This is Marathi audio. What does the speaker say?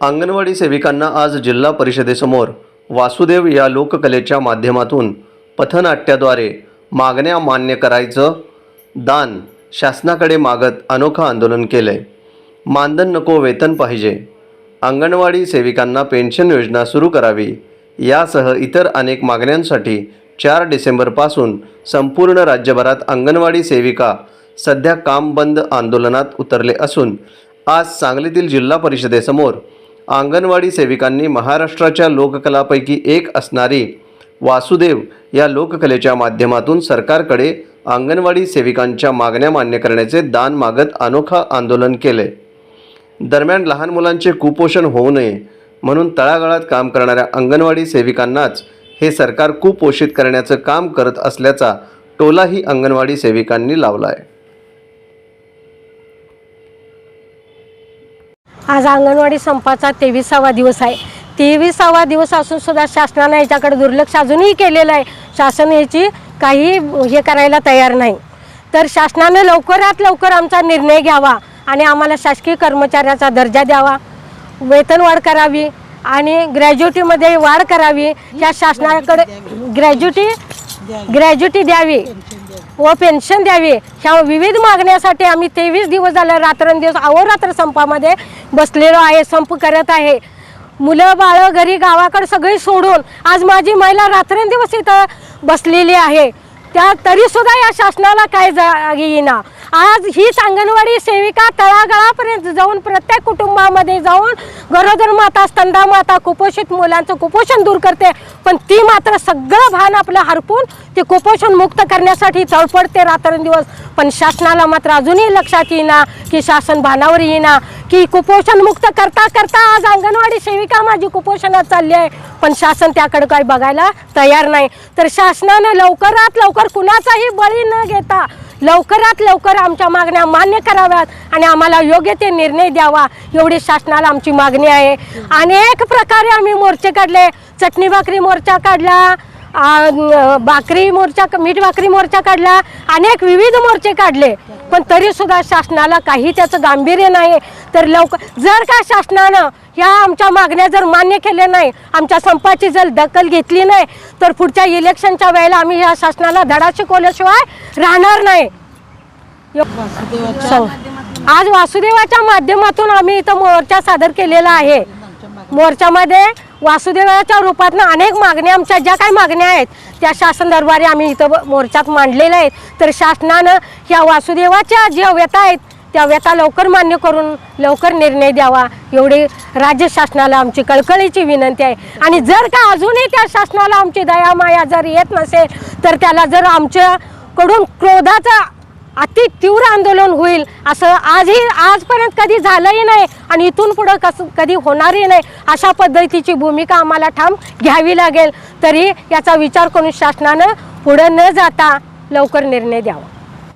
अंगणवाडी सेविकांना आज जिल्हा परिषदेसमोर वासुदेव या लोककलेच्या माध्यमातून पथनाट्याद्वारे मागण्या मान्य करायचं दान शासनाकडे मागत अनोखं आंदोलन केलंय. मानधन नको वेतन पाहिजे. अंगणवाडी सेविकांना पेन्शन योजना सुरू करावी. यासह इतर अनेक मागण्यांसाठी चार डिसेंबरपासून संपूर्ण राज्यभरात अंगणवाडी सेविका सध्या काम बंद आंदोलनात उतरले असून आज सांगलीतील जिल्हा परिषदेसमोर अंगणवाडी सेविकांनी महाराष्ट्राच्या लोककलापैकी एक असणारी वासुदेव या लोककलेच्या माध्यमातून सरकारकडे अंगणवाडी सेविकांच्या मागण्या मान्य करण्याचे दान मागत अनोखा आंदोलन केले. दरम्यान लहान मुलांचे कुपोषण होऊ नये म्हणून तळागाळात काम करणाऱ्या अंगणवाडी सेविकांनाच हे सरकार कुपोषित करण्याचं काम करत असल्याचा टोलाही अंगणवाडी सेविकांनी लावला आहे आज अंगणवाडी संपाचा तेविसावा दिवस आहे. तेविसावा दिवस असून सुद्धा शासनानं याच्याकडे दुर्लक्ष अजूनही केलेलं आहे. शासन याची काही हे करायला तयार नाही. तर शासनानं लवकरात लवकर आमचा निर्णय घ्यावा आणि आम्हाला शासकीय कर्मचाऱ्याचा दर्जा द्यावा. वेतनवाढ करावी आणि ग्रॅज्युटीमध्ये वाढ करावी. या शासनाकडे ग्रॅज्युटी ग्रॅज्युटी द्यावी. व पेन्शन द्यावी. ह्या विविध मागण्यासाठी आम्ही तेवीस दिवस झाले रात्रंदिवस अहोरात्र संपामध्ये बसलेलो आहे संप करत आहे. मुलं बाळं घरी गावाकडे सगळी सोडून आज माझी महिला रात्रंदिवस इथं बसलेली आहे. त्या तरीसुद्धा या शासनाला काय जा येईना. आज हीच अंगणवाडी सेविका तळागाळापर्यंत जाऊन प्रत्येक कुटुंबामध्ये जाऊन गरोदर माता स्तंदा माता कुपोषित मुलांचं कुपोषण दूर करते. पण ती मात्र सगळं भान आपलं हरपून ते कुपोषण मुक्त करण्यासाठी चळपडते रात्रंदिवस. पण शासनाला मात्र अजूनही लक्षात येईना की शासन भानावर येईना. की कुपोषण मुक्त करता करता आज अंगणवाडी सेविका माझी कुपोषणात चालली आहे. पण शासन त्याकडे काही बघायला तयार नाही. तर शासनानं लवकरात लवकर कुणाचाही बळी न घेता लवकरात लवकर आमच्या मागण्या मान्य कराव्यात आणि आम्हाला योग्य ते निर्णय द्यावा एवढी शासनाला आमची मागणी आहे. अनेक प्रकारे आम्ही मोर्चे काढले. चटणी भाकरी मोर्चा काढला. भाकरी मोर्चा मीठ भाकरी मोर्चा काढला अनेक विविध मोर्चे काढले. पण तरी सुद्धा शासनाला काही त्याचं गांभीर्य नाही. तर लवकर जर का शासनानं ह्या आमच्या मागण्या जर मान्य केल्या नाही आमच्या संपाची जर दखल घेतली नाही तर पुढच्या इलेक्शनच्या वेळेला आम्ही ह्या शासनाला धडा शिकवल्याशिवाय राहणार नाही. आज वासुदेवाच्या माध्यमातून आम्ही इथं मोर्चा सादर केलेला आहे. मोर्चामध्ये वासुदेवाच्या रूपातनं अनेक मागण्या आमच्या ज्या काही मागण्या आहेत त्या शासन दरबारी आम्ही इथं मोर्चात मांडलेल्या आहेत. तर शासनानं ह्या वासुदेवाच्या ज्या व्यथा आहेत त्या व्यथा लवकर मान्य करून लवकर निर्णय द्यावा. एवढी राज्य शासनाला आमची कळकळीची विनंती आहे. आणि जर का अजूनही त्या शासनाला आमची दयामाया जर येत नसेल तर त्याला जर आमच्याकडून क्रोधाचा अति तीव्र आंदोलन होईल असं आजही आजपर्यंत कधी झालंही नाही आणि इथून पुढं कसं कधी होणारही नाही अशा पद्धतीची भूमिका आम्हाला ठाम घ्यावी लागेल. तरी याचा विचार करून शासनानं पुढं न जाता लवकर निर्णय द्यावा.